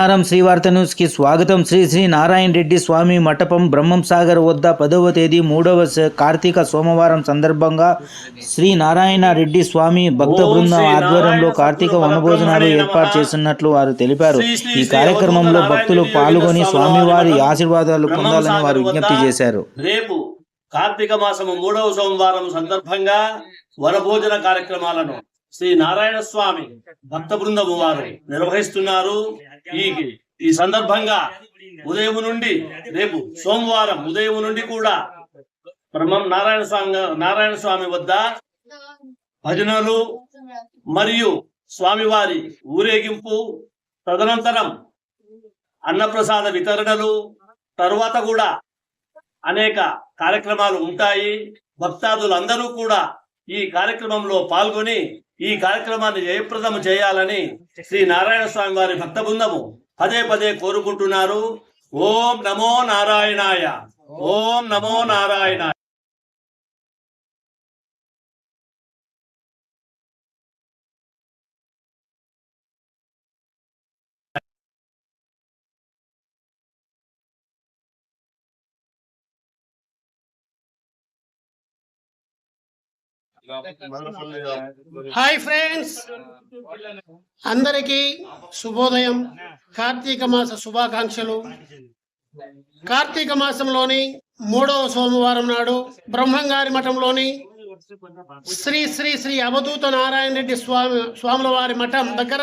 నమస్కారం. శ్రీవార్త న్యూస్కి స్వాగతం. శ్రీ శ్రీ నారాయణ రెడ్డి స్వామి మఠపం బ్రహ్మం సాగర్ వద్ద పదవ తేదీ మూడవ కార్తీక సోమవారం సందర్భంగా శ్రీ నారాయణ రెడ్డి స్వామి భక్త బృందం ఆధ్వర్యంలో కార్తీక వనభోజనాలు ఏర్పాటు చేస్తున్నట్లు వారు తెలిపారు. ఈ కార్యక్రమంలో భక్తులు పాల్గొని స్వామివారి ఆశీర్వాదాలు పొందాలని వారు విజ్ఞప్తి చేశారు. రేపు కార్తీక మాసము మూడవ సోమవారం సందర్భంగా వనభోజన కార్యక్రమాలను శ్రీ నారాయణ స్వామి భక్త బృందము వారు నిర్వహిస్తున్నారు. ఈ ఈ సందర్భంగా ఉదయం నుండి రేపు సోమవారం ఉదయం నుండి కూడా బ్రహ్మం నారాయణ స్వామి నారాయణ స్వామి వద్ద భజనలు మరియు స్వామివారి ఊరేగింపు తదనంతరం అన్నప్రసాద వితరణలు తరువాత కూడా అనేక కార్యక్రమాలు ఉంటాయి. భక్తాదులందరూ కూడా ఈ కార్యక్రమంలో పాల్గొని ఈ కార్యక్రమాన్ని జయప్రదం చేయాలని శ్రీ నారాయణ స్వామి వారి భక్త బృందము పదే పదే కోరుకుంటున్నారు. ఓం నమో నారాయణాయ. ఓం నమో నారాయణ హాయ్ ఫ్రెండ్స్. అందరికీ శుభోదయం. కార్తీక మాస శుభాకాంక్షలు. కార్తీక మాసంలోని మూడవ సోమవారం నాడు బ్రహ్మంగారి మఠంలోని శ్రీ శ్రీ శ్రీ అవధూత నారాయణ రెడ్డి స్వామి స్వాముల వారి మఠం దగ్గర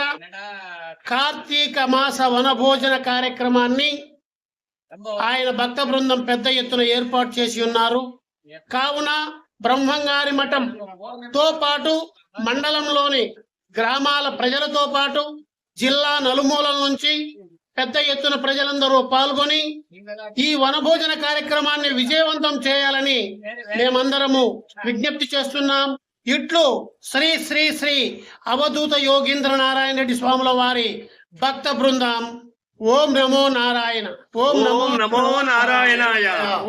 కార్తీక మాస వనభోజన కార్యక్రమాన్ని ఆయన భక్త బృందం పెద్ద ఎత్తున ఏర్పాటు చేసి ఉన్నారు. కావున బ్రహ్మంగారి మఠం తో పాటు మండలంలోని గ్రామాల ప్రజలతో పాటు జిల్లా నలుమూలల నుంచి పెద్ద ఎత్తున ప్రజలందరూ పాల్గొని ఈ వనభోజన కార్యక్రమాన్ని విజయవంతం చేయాలని మేమందరము విజ్ఞప్తి చేస్తున్నాం. ఇట్లు శ్రీ శ్రీ శ్రీ అవధూత యోగీంద్ర నారాయణ రెడ్డి స్వాముల వారి భక్త బృందం. ఓం నమో నారాయణ. ఓం నమో నమో నారాయణాయ.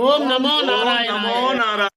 ఓం నమో నారాయణ నమో నారాయణ.